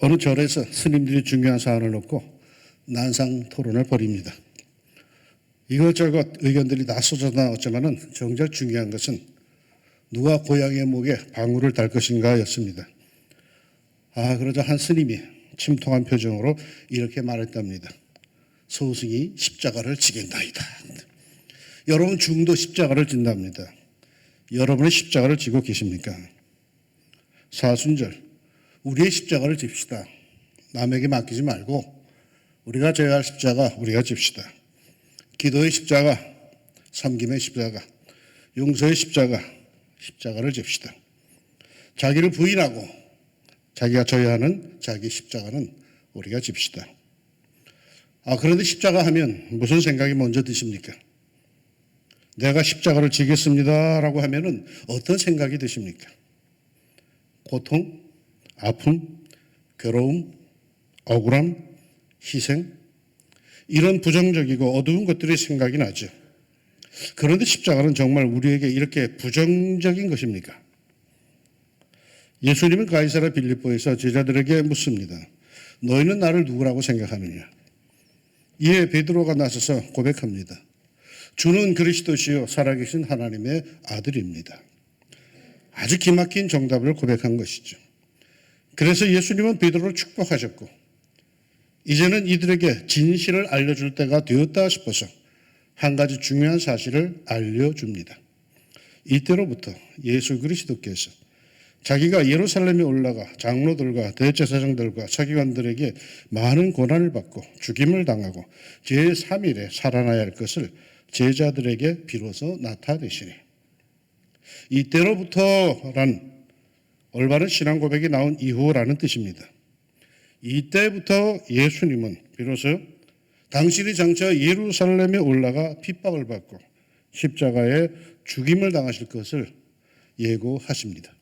어느 절에서 스님들이 중요한 사안을 놓고 난상 토론을 벌입니다. 이것저것 의견들이 다 쏟아져 나왔지만은 정작 중요한 것은 누가 고양이의 목에 방울을 달 것인가 였습니다. 아 그러자 한 스님이 침통한 표정으로 이렇게 말했답니다. 소승이 십자가를 지겠나이다. 여러분 중도 십자가를 진답니다. 여러분의 십자가를 지고 계십니까? 사순절 우리의 십자가를 집시다. 남에게 맡기지 말고 우리가 져야 할 십자가 우리가 집시다. 기도의 십자가, 섬김의 십자가, 용서의 십자가, 십자가를 집시다. 자기를 부인하고 자기가 져야 하는 자기 십자가는 우리가 집시다. 아, 그런데 십자가 하면 무슨 생각이 먼저 드십니까? 내가 십자가를 지겠습니다라고 하면은 어떤 생각이 드십니까? 고통, 아픔, 괴로움, 억울함, 희생 이런 부정적이고 어두운 것들이 생각이 나죠. 그런데 십자가는 정말 우리에게 이렇게 부정적인 것입니까? 예수님은 가이사라 빌립보에서 제자들에게 묻습니다. 너희는 나를 누구라고 생각하느냐? 이에 베드로가 나서서 고백합니다. 주는 그리스도시요 살아계신 하나님의 아들입니다. 아주 기막힌 정답을 고백한 것이죠. 그래서 예수님은 베드로를 축복하셨고 이제는 이들에게 진실을 알려줄 때가 되었다 싶어서 한 가지 중요한 사실을 알려줍니다. 이때로부터 예수 그리스도께서 자기가 예루살렘에 올라가 장로들과 대제사장들과 서기관들에게 많은 고난을 받고 죽임을 당하고 제3일에 살아나야 할 것을 제자들에게 비로소 나타내시니 이때로부터란 올바른 신앙 고백이 나온 이후라는 뜻입니다. 이때부터 예수님은 비로소 당신이 장차 예루살렘에 올라가 핍박을 받고 십자가에 죽임을 당하실 것을 예고하십니다.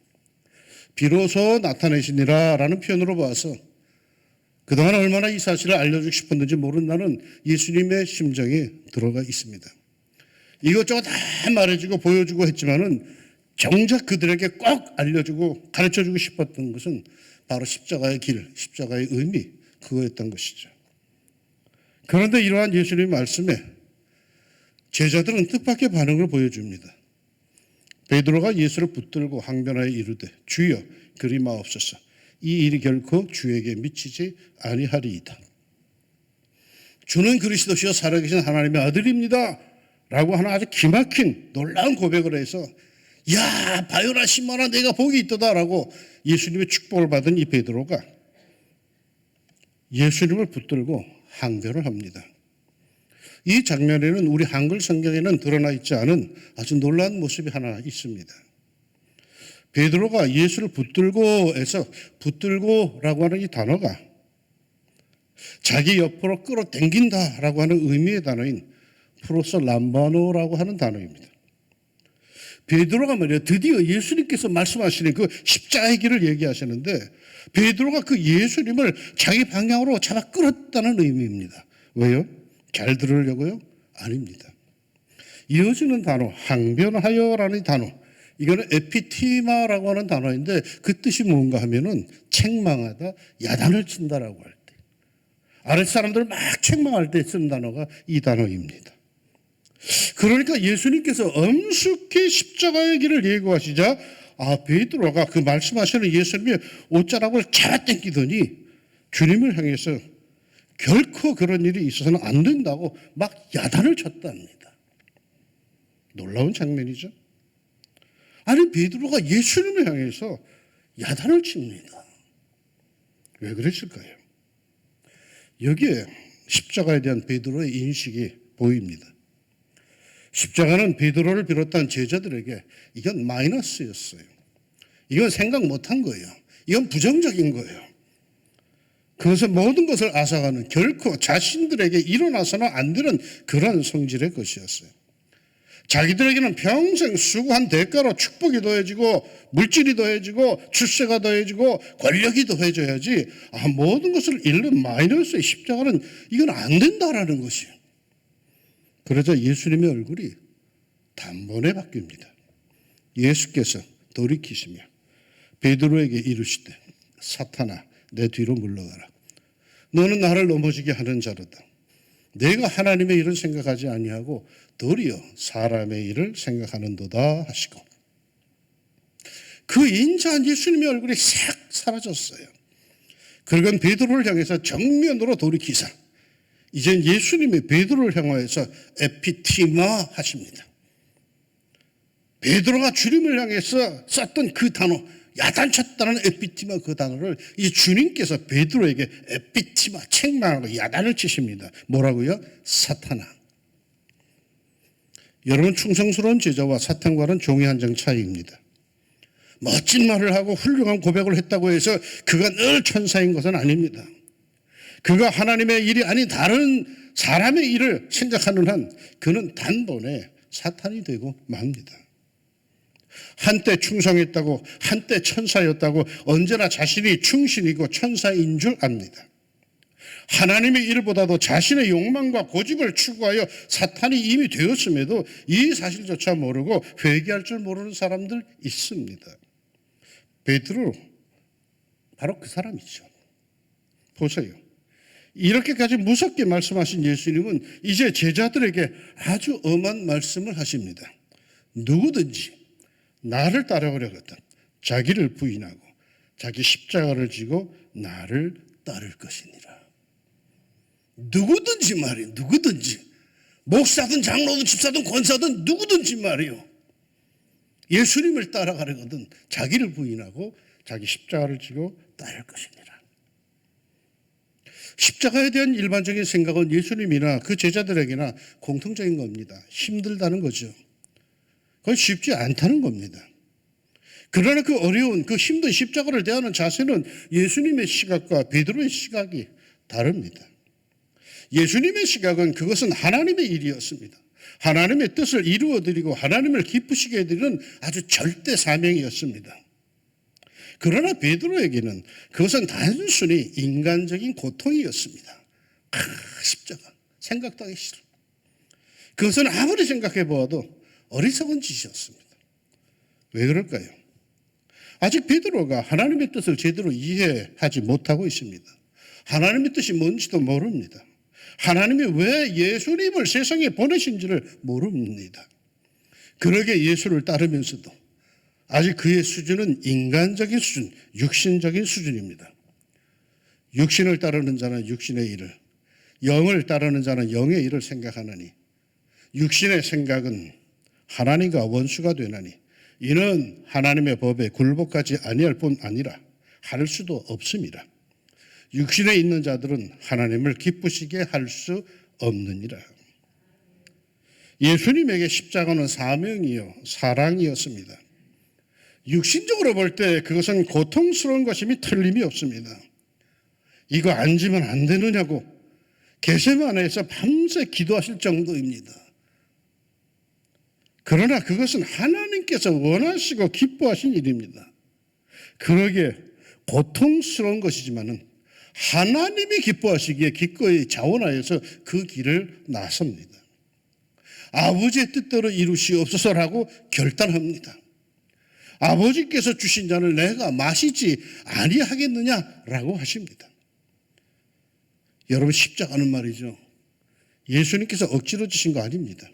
비로소 나타내시니라 라는 표현으로 봐서 그동안 얼마나 이 사실을 알려주고 싶었는지 모른다는 예수님의 심정이 들어가 있습니다. 이것저것 다 말해주고 보여주고 했지만은 정작 그들에게 꼭 알려주고 가르쳐주고 싶었던 것은 바로 십자가의 길, 십자가의 의미, 그거였던 것이죠. 그런데 이러한 예수님의 말씀에 제자들은 뜻밖의 반응을 보여줍니다. 베드로가 예수를 붙들고 항변하여 이르되 주여 그리 마옵소서 이 일이 결코 주에게 미치지 아니하리이다. 주는 그리스도시요 살아계신 하나님의 아들입니다. 라고 하는 아주 기막힌 놀라운 고백을 해서 야 바요라 신만아 내가 복이 있도다라고 예수님의 축복을 받은 이 베드로가 예수님을 붙들고 항변을 합니다. 이 장면에는 우리 한글 성경에는 드러나 있지 않은 아주 놀라운 모습이 하나 있습니다. 베드로가 예수를 붙들고에서 붙들고라고 하는 이 단어가 자기 옆으로 끌어당긴다라고 하는 의미의 단어인 프로서 람바노라고 하는 단어입니다. 베드로가 말이야 드디어 예수님께서 말씀하시는 그 십자의 길을 얘기하시는데 베드로가 그 예수님을 자기 방향으로 잡아 끌었다는 의미입니다. 왜요? 잘 들으려고요? 아닙니다. 이어지는 단어 항변하여라는 단어 이거는 에피티마라고 하는 단어인데 그 뜻이 뭔가 하면은 책망하다 야단을 친다라고 할 때. 아랫 사람들을 막 책망할 때쓴 단어가 이 단어입니다. 그러니까 예수님께서 엄숙히 십자가의 길을 예고하시자 아 베드로가 그 말씀하시는 예수님의 옷자락을 잡아당기더니 주님을 향해서 결코 그런 일이 있어서는 안 된다고 막 야단을 쳤답니다. 놀라운 장면이죠. 아니 베드로가 예수님을 향해서 야단을 칩니다. 왜 그랬을까요? 여기에 십자가에 대한 베드로의 인식이 보입니다. 십자가는 베드로를 비롯한 제자들에게 이건 마이너스였어요. 이건 생각 못한 거예요. 이건 부정적인 거예요. 그것은 모든 것을 앗아가는 결코 자신들에게 일어나서는 안 되는 그런 성질의 것이었어요. 자기들에게는 평생 수고한 대가로 축복이 더해지고 물질이 더해지고 출세가 더해지고 권력이 더해져야지 아, 모든 것을 잃는 마이너스의 십자가는 이건 안 된다라는 것이에요. 그러자 예수님의 얼굴이 단번에 바뀝니다. 예수께서 돌이키시며 베드로에게 이르시되 사탄아 내 뒤로 물러가라. 너는 나를 넘어지게 하는 자로다. 내가 하나님의 일을 생각하지 아니하고 도리어 사람의 일을 생각하는도다 하시고 그 인자한 예수님의 얼굴이 싹 사라졌어요. 그러건 베드로를 향해서 정면으로 돌이키사 이젠 예수님의 베드로를 향하여서 에피티마 하십니다. 베드로가 주님을 향해서 썼던 그 단어 야단쳤다는 에피티마 그 단어를 이 주님께서 베드로에게 에피티마 책망하고 야단을 치십니다. 뭐라고요? 사탄아. 여러분 충성스러운 제자와 사탄과는 종이 한 장 차이입니다. 멋진 말을 하고 훌륭한 고백을 했다고 해서 그가 늘 천사인 것은 아닙니다. 그가 하나님의 일이 아닌 다른 사람의 일을 생각하는 한 그는 단번에 사탄이 되고 맙니다. 한때 충성했다고 한때 천사였다고 언제나 자신이 충신이고 천사인 줄 압니다. 하나님의 일보다도 자신의 욕망과 고집을 추구하여 사탄이 이미 되었음에도 이 사실조차 모르고 회개할 줄 모르는 사람들 있습니다. 베드로 바로 그 사람이죠. 보세요. 이렇게까지 무섭게 말씀하신 예수님은 이제 제자들에게 아주 엄한 말씀을 하십니다. 누구든지 나를 따라오려거든 자기를 부인하고 자기 십자가를 지고 나를 따를 것이니라. 누구든지 말이에요. 누구든지. 목사든 장로든 집사든 권사든 누구든지 말이요. 예수님을 따라가려거든 자기를 부인하고 자기 십자가를 지고 따를 것이니라. 십자가에 대한 일반적인 생각은 예수님이나 그 제자들에게나 공통적인 겁니다. 힘들다는 거죠. 그건 쉽지 않다는 겁니다. 그러나 그 어려운 그 힘든 십자가를 대하는 자세는 예수님의 시각과 베드로의 시각이 다릅니다. 예수님의 시각은 그것은 하나님의 일이었습니다. 하나님의 뜻을 이루어 드리고 하나님을 기쁘시게 해드리는 아주 절대 사명이었습니다. 그러나 베드로에게는 그것은 단순히 인간적인 고통이었습니다. 아, 십자가 생각도 하기 싫어. 그것은 아무리 생각해 보아도 어리석은 짓이었습니다. 왜 그럴까요? 아직 베드로가 하나님의 뜻을 제대로 이해하지 못하고 있습니다. 하나님의 뜻이 뭔지도 모릅니다. 하나님이 왜 예수님을 세상에 보내신지를 모릅니다. 그러게 예수를 따르면서도 아직 그의 수준은 인간적인 수준, 육신적인 수준입니다. 육신을 따르는 자는 육신의 일을, 영을 따르는 자는 영의 일을 생각하느니 육신의 생각은 하나님과 원수가 되나니 이는 하나님의 법에 굴복하지 아니할 뿐 아니라 할 수도 없습니다. 육신에 있는 자들은 하나님을 기쁘시게 할 수 없느니라. 예수님에게 십자가는 사명이요 사랑이었습니다. 육신적으로 볼 때 그것은 고통스러운 것임이 틀림이 없습니다. 이거 앉으면 안 되느냐고 게세만에서 밤새 기도하실 정도입니다. 그러나 그것은 하나님께서 원하시고 기뻐하신 일입니다. 그러기에 고통스러운 것이지만은 하나님이 기뻐하시기에 기꺼이 자원하여서 그 길을 나섭니다. 아버지의 뜻대로 이루시옵소서라고 결단합니다. 아버지께서 주신 잔을 내가 마시지 아니하겠느냐라고 하십니다. 여러분 십자가는 말이죠. 예수님께서 억지로 주신 거 아닙니다.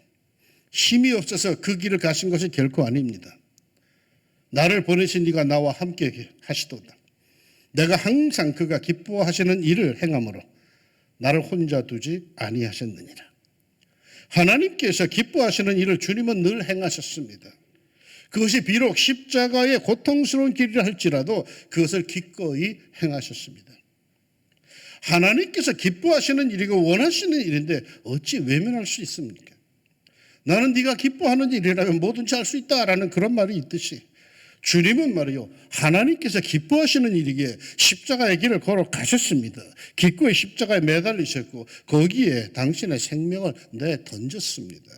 힘이 없어서 그 길을 가신 것이 결코 아닙니다. 나를 보내신 네가 나와 함께 하시도다. 내가 항상 그가 기뻐하시는 일을 행함으로 나를 혼자 두지 아니하셨느니라. 하나님께서 기뻐하시는 일을 주님은 늘 행하셨습니다. 그것이 비록 십자가의 고통스러운 길이라 할지라도 그것을 기꺼이 행하셨습니다. 하나님께서 기뻐하시는 일이고 원하시는 일인데 어찌 외면할 수 있습니까? 나는 네가 기뻐하는 일이라면 뭐든지 할 수 있다라는 그런 말이 있듯이 주님은 말이요 하나님께서 기뻐하시는 일이기에 십자가의 길을 걸어 가셨습니다. 기꺼이 십자가에 매달리셨고 거기에 당신의 생명을 내 던졌습니다.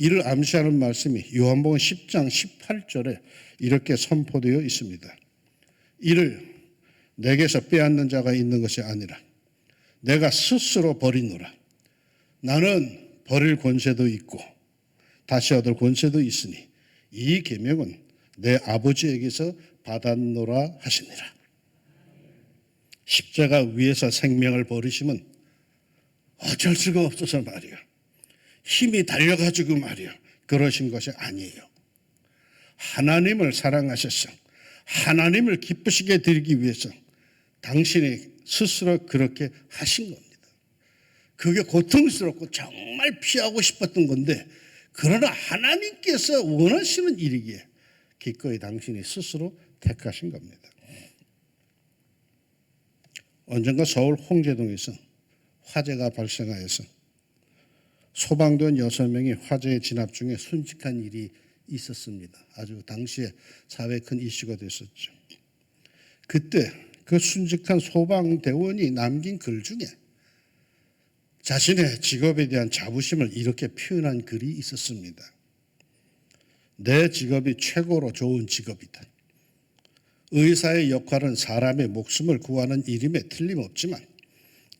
이를 암시하는 말씀이 요한복음 10장 18절에 이렇게 선포되어 있습니다. 이를 내게서 빼앗는 자가 있는 것이 아니라 내가 스스로 버리노라. 나는 버릴 권세도 있고 다시 얻을 권세도 있으니 이 계명은 내 아버지에게서 받았노라 하시니라. 십자가 위에서 생명을 버리시면 어쩔 수가 없어서 말이야. 힘이 달려가지고 말이야. 그러신 것이 아니에요. 하나님을 사랑하셔서 하나님을 기쁘시게 드리기 위해서 당신이 스스로 그렇게 하신 겁니다. 그게 고통스럽고 정말 피하고 싶었던 건데 그러나 하나님께서 원하시는 일이기에 기꺼이 당신이 스스로 택하신 겁니다. 언젠가 서울 홍제동에서 화재가 발생하여서 소방대원 6명이 화재에 진압 중에 순직한 일이 있었습니다. 아주 당시에 사회에 큰 이슈가 됐었죠. 그때 그 순직한 소방대원이 남긴 글 중에 자신의 직업에 대한 자부심을 이렇게 표현한 글이 있었습니다. 내 직업이 최고로 좋은 직업이다. 의사의 역할은 사람의 목숨을 구하는 일임에 틀림없지만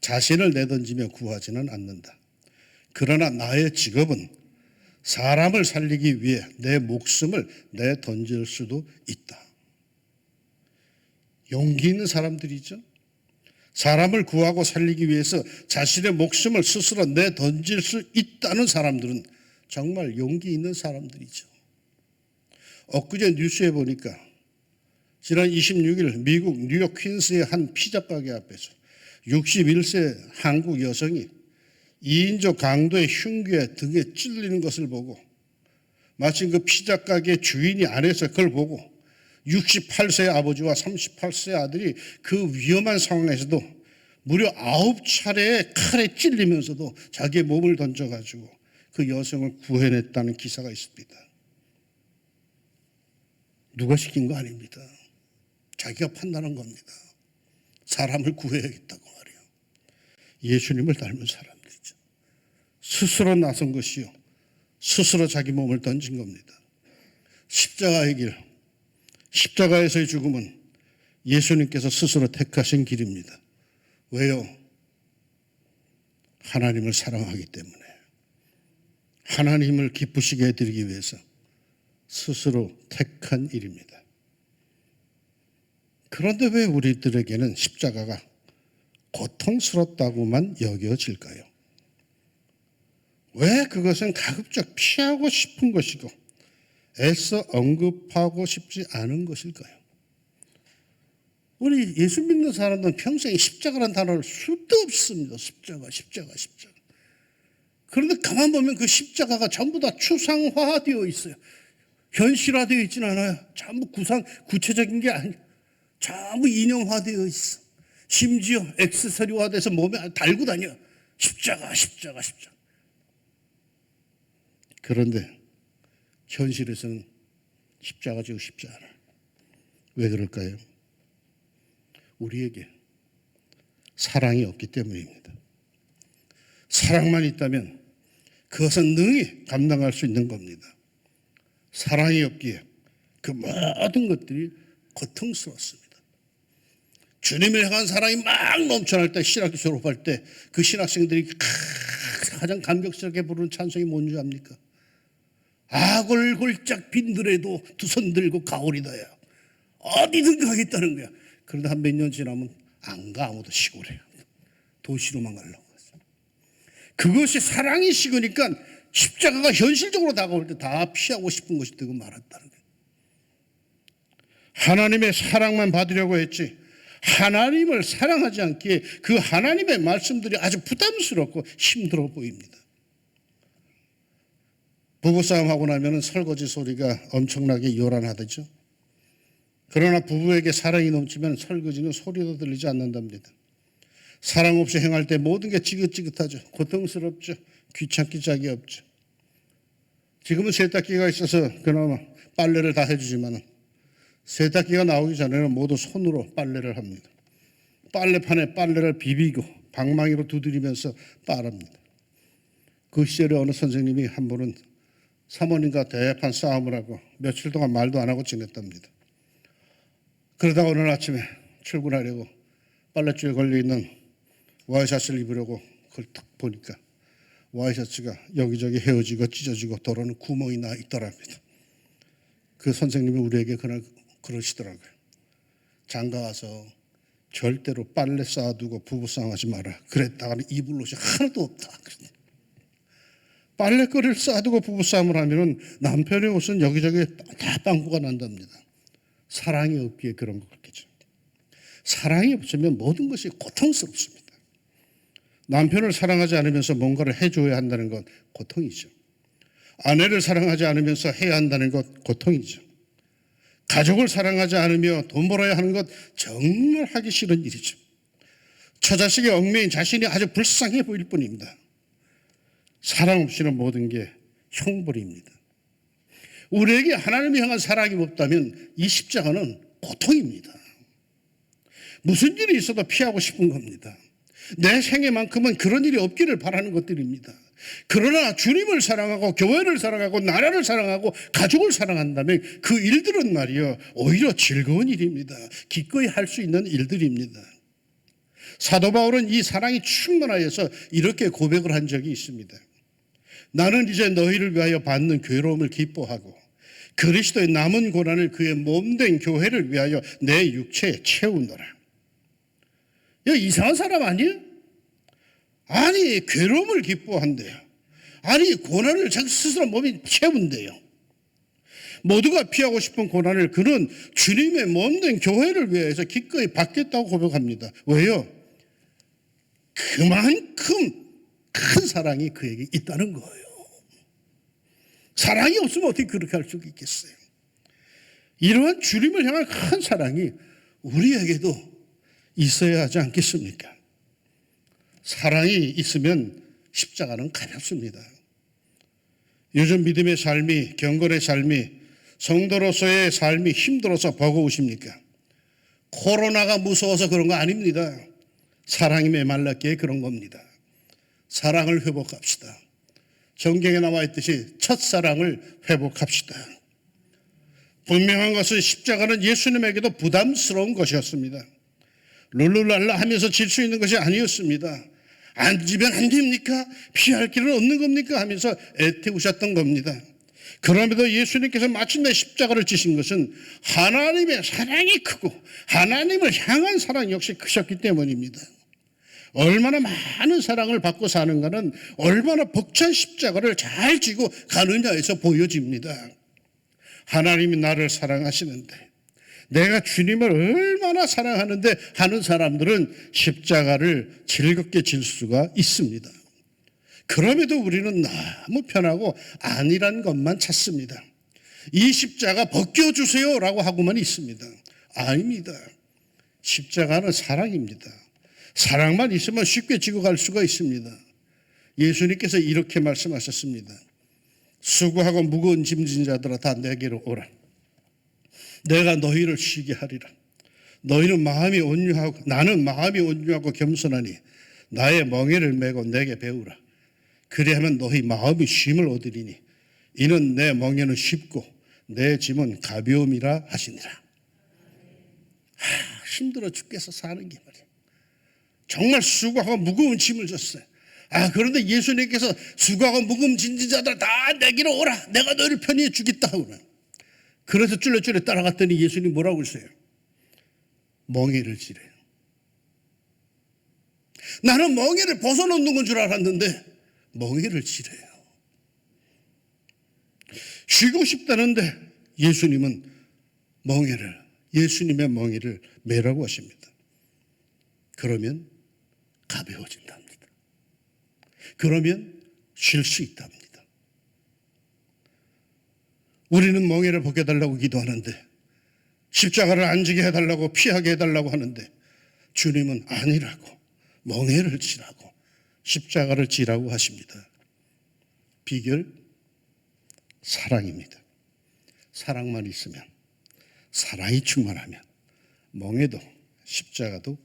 자신을 내던지며 구하지는 않는다. 그러나 나의 직업은 사람을 살리기 위해 내 목숨을 내 던질 수도 있다. 용기 있는 사람들이죠. 사람을 구하고 살리기 위해서 자신의 목숨을 스스로 내 던질 수 있다는 사람들은 정말 용기 있는 사람들이죠. 엊그제 뉴스에 보니까 지난 26일 미국 뉴욕 퀸스의 한 피자 가게 앞에서 61세 한국 여성이 2인조 강도의 흉기에 등에 찔리는 것을 보고 마침 그 피자 가게 주인이 안에서 그걸 보고 68세 아버지와 38세 아들이 그 위험한 상황에서도 무려 아홉 차례 칼에 찔리면서도 자기의 몸을 던져가지고 그 여성을 구해냈다는 기사가 있습니다. 누가 시킨 거 아닙니다. 자기가 판단한 겁니다. 사람을 구해야겠다고 말이요. 예수님을 닮은 사람들이죠. 스스로 나선 것이요. 스스로 자기 몸을 던진 겁니다. 십자가의 길, 십자가에서의 죽음은 예수님께서 스스로 택하신 길입니다. 왜요? 하나님을 사랑하기 때문에. 하나님을 기쁘시게 해드리기 위해서 스스로 택한 일입니다. 그런데 왜 우리들에게는 십자가가 고통스럽다고만 여겨질까요? 왜 그것은 가급적 피하고 싶은 것이고 애써 언급하고 싶지 않은 것일까요? 우리 예수 믿는 사람들은 평생에 십자가라는 단어를 수도 없습니다. 십자가, 십자가, 십자가. 그런데 가만 보면 그 십자가가 전부 다 추상화되어 있어요. 현실화되어 있지는 않아요. 전부 구상, 구체적인 게 아니에요. 전부 인형화되어 있어. 심지어 액세서리화돼서 몸에 달고 다녀. 십자가, 십자가, 십자가. 그런데 현실에서는 십자가 지고 싶지 않아요. 왜 그럴까요? 우리에게 사랑이 없기 때문입니다. 사랑만 있다면 그것은 능히 감당할 수 있는 겁니다. 사랑이 없기에 그 모든 것들이 고통스럽습니다. 주님을 향한 사랑이 막 넘쳐날 때 신학교 졸업할 때 그 신학생들이 가장 감격스럽게 부르는 찬송이 뭔지 압니까? 아골골짝 빈들에도 두 손 들고 가오리다야. 어디든 가겠다는 거야. 그런데 한몇 년 지나면 안 가 아무도 시골에 도시로만 가려고 하죠. 그것이 사랑이 식으니까 십자가가 현실적으로 다가올 때 다 피하고 싶은 것이 되고 말았다는 거예요. 하나님의 사랑만 받으려고 했지 하나님을 사랑하지 않기에 그 하나님의 말씀들이 아주 부담스럽고 힘들어 보입니다. 부부싸움 하고 나면 설거지 소리가 엄청나게 요란하다죠. 그러나 부부에게 사랑이 넘치면 설거지는 소리도 들리지 않는답니다. 사랑 없이 행할 때 모든 게 지긋지긋하죠. 고통스럽죠. 귀찮기 짝이 없죠. 지금은 세탁기가 있어서 그나마 빨래를 다 해주지만 세탁기가 나오기 전에는 모두 손으로 빨래를 합니다. 빨래판에 빨래를 비비고 방망이로 두드리면서 빨합니다. 그 시절에 어느 선생님이 한 번은 사모님과 대판 싸움을 하고 며칠 동안 말도 안 하고 지냈답니다. 그러다가 오늘 아침에 출근하려고 빨래줄에 걸려있는 와이셔츠를 입으려고 그걸 딱 보니까 와이셔츠가 여기저기 헤어지고 찢어지고 도로는 구멍이 나 있더랍니다. 그 선생님이 우리에게 그날 그러시더라고요. 장가 와서 절대로 빨래 쌓아두고 부부싸움하지 마라. 그랬다가는 이불 옷이 하나도 없다. 빨래거리를 쌓아두고 부부싸움을 하면은 남편의 옷은 여기저기 다 빵꾸가 난답니다. 사랑이 없기에 그런 거겠죠. 사랑이 없으면 모든 것이 고통스럽습니다. 남편을 사랑하지 않으면서 뭔가를 해줘야 한다는 건 고통이죠. 아내를 사랑하지 않으면서 해야 한다는 것 고통이죠. 가족을 사랑하지 않으며 돈 벌어야 하는 것 정말 하기 싫은 일이죠. 처자식의 얽매인 자신이 아주 불쌍해 보일 뿐입니다. 사랑 없이는 모든 게 형벌입니다. 우리에게 하나님이 향한 사랑이 없다면 이 십자가는 고통입니다. 무슨 일이 있어도 피하고 싶은 겁니다. 내 생애만큼은 그런 일이 없기를 바라는 것들입니다. 그러나 주님을 사랑하고 교회를 사랑하고 나라를 사랑하고 가족을 사랑한다면 그 일들은 말이요 오히려 즐거운 일입니다. 기꺼이 할 수 있는 일들입니다. 사도 바울은 이 사랑이 충만하여서 이렇게 고백을 한 적이 있습니다. 나는 이제 너희를 위하여 받는 괴로움을 기뻐하고 그리스도의 남은 고난을 그의 몸된 교회를 위하여 내 육체에 채우노라. 야, 이상한 사람 아니에요? 아니, 괴로움을 기뻐한대요. 아니, 고난을 자기 스스로 몸이 채운대요. 모두가 피하고 싶은 고난을 그는 주님의 몸된 교회를 위해서 기꺼이 받겠다고 고백합니다. 왜요? 그만큼 큰 사랑이 그에게 있다는 거예요. 사랑이 없으면 어떻게 그렇게 할 수가 있겠어요? 이러한 주님을 향한 큰 사랑이 우리에게도 있어야 하지 않겠습니까? 사랑이 있으면 십자가는 가볍습니다. 요즘 믿음의 삶이, 경건의 삶이, 성도로서의 삶이 힘들어서 버거우십니까? 코로나가 무서워서 그런 거 아닙니다. 사랑이 메말랐기에 그런 겁니다. 사랑을 회복합시다. 성경에 나와 있듯이 첫사랑을 회복합시다. 분명한 것은 십자가는 예수님에게도 부담스러운 것이었습니다. 룰루랄라 하면서 질 수 있는 것이 아니었습니다. 안 지면 안 됩니까? 피할 길은 없는 겁니까? 하면서 애태우셨던 겁니다. 그럼에도 예수님께서 마침내 십자가를 지신 것은 하나님의 사랑이 크고 하나님을 향한 사랑 역시 크셨기 때문입니다. 얼마나 많은 사랑을 받고 사는가는 얼마나 벅찬 십자가를 잘 지고 가느냐에서 보여집니다. 하나님이 나를 사랑하시는데 내가 주님을 얼마나 사랑하는데 하는 사람들은 십자가를 즐겁게 질 수가 있습니다. 그럼에도 우리는 너무 편하고 아니란 것만 찾습니다. 이 십자가 벗겨주세요 라고 하고만 있습니다. 아닙니다. 십자가는 사랑입니다. 사랑만 있으면 쉽게 지고 갈 수가 있습니다. 예수님께서 이렇게 말씀하셨습니다. 수고하고 무거운 짐진 자들아 다 내게로 오라. 내가 너희를 쉬게 하리라. 너희는 마음이 온유하고 나는 마음이 온유하고 겸손하니 나의 멍에를 메고 내게 배우라. 그리하면 너희 마음이 쉼을 얻으리니 이는 내 멍에는 쉽고 내 짐은 가벼움이라 하시니라. 하, 힘들어 죽겠어 사는 게 말이야. 정말 수고하고 무거운 짐을 졌어요. 아 그런데 예수님께서 수고하고 무거운 진진 자들 다 내기로 오라. 내가 너희를 편히 주겠다 하고는. 그래서 쫄래쫄래 따라갔더니 예수님 뭐라고 그러세요? 멍에를 지래요. 나는 멍에를 벗어놓는 건 줄 알았는데 멍에를 지래요. 쉬고 싶다는데 예수님은 멍에를 예수님의 멍에를 매라고 하십니다. 그러면 가벼워진답니다. 그러면 쉴 수 있답니다. 우리는 멍에를 벗겨달라고 기도하는데 십자가를 안 지게 해달라고 피하게 해달라고 하는데 주님은 아니라고 멍에를 지라고 십자가를 지라고 하십니다. 비결 사랑입니다. 사랑만 있으면 사랑이 충만하면 멍에도 십자가도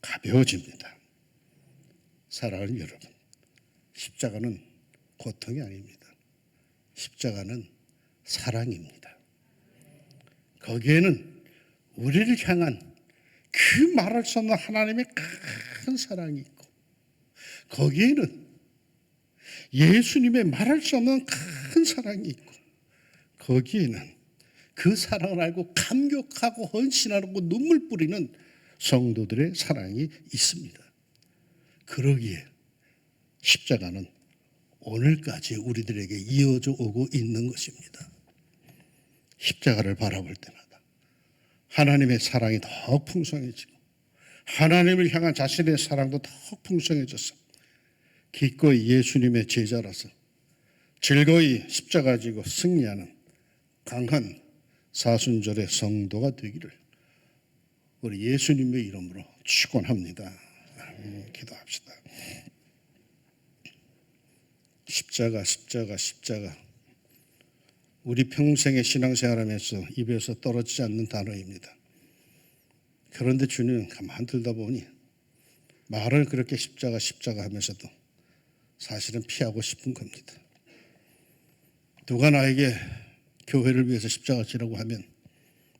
가벼워집니다. 사랑하는 여러분, 십자가는 고통이 아닙니다. 십자가는 사랑입니다. 거기에는 우리를 향한 그 말할 수 없는 하나님의 큰 사랑이 있고 거기에는 예수님의 말할 수 없는 큰 사랑이 있고 거기에는 그 사랑을 알고 감격하고 헌신하고 눈물 뿌리는 성도들의 사랑이 있습니다. 그러기에 십자가는 오늘까지 우리들에게 이어져 오고 있는 것입니다. 십자가를 바라볼 때마다 하나님의 사랑이 더 풍성해지고 하나님을 향한 자신의 사랑도 더 풍성해져서 기꺼이 예수님의 제자라서 즐거이 십자가 지고 승리하는 강한 사순절의 성도가 되기를 우리 예수님의 이름으로 축원합니다. 아멘. 기도합시다. 십자가, 십자가, 십자가. 우리 평생의 신앙생활하면서 입에서 떨어지지 않는 단어입니다. 그런데 주님 가만 들다 보니 말을 그렇게 십자가, 십자가 하면서도 사실은 피하고 싶은 겁니다. 누가 나에게 교회를 위해서 십자가 지라고 하면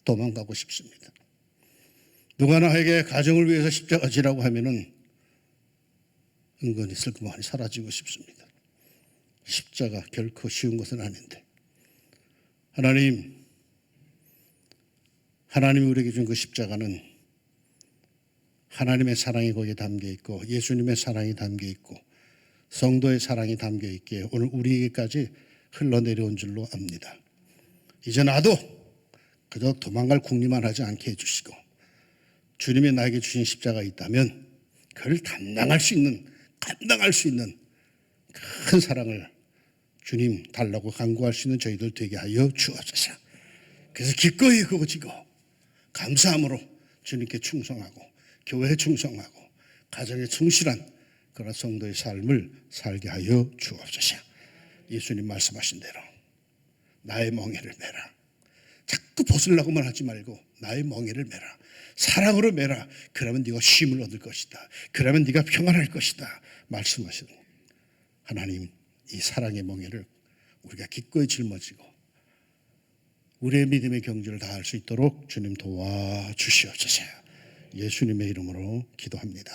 도망가고 싶습니다. 누가 나에게 가정을 위해서 십자가 지라고 하면은 은근히 슬그머니 사라지고 싶습니다. 십자가 결코 쉬운 것은 아닌데 하나님 하나님이 우리에게 준 그 십자가는 하나님의 사랑이 거기에 담겨 있고 예수님의 사랑이 담겨 있고 성도의 사랑이 담겨 있기에 오늘 우리에게까지 흘러내려온 줄로 압니다. 이제 나도 그저 도망갈 궁리만 하지 않게 해주시고 주님이 나에게 주신 십자가 있다면 그를 감당할 수 있는 감당할 수 있는 큰 사랑을 주님 달라고 간구할 수 있는 저희들 되게 하여 주옵소서. 그래서 기꺼이 그거 지고 감사함으로 주님께 충성하고 교회에 충성하고 가정에 충실한 그런 성도의 삶을 살게 하여 주옵소서. 예수님 말씀하신 대로 나의 멍에를 매라. 자꾸 벗으려고만 하지 말고 나의 멍에를 매라. 사랑으로 매라. 그러면 네가 쉼을 얻을 것이다. 그러면 네가 평안할 것이다. 말씀하시는 하나님 이 사랑의 멍에를 우리가 기꺼이 짊어지고 우리의 믿음의 경주를 다할 수 있도록 주님 도와 주시옵소서. 예수님의 이름으로 기도합니다.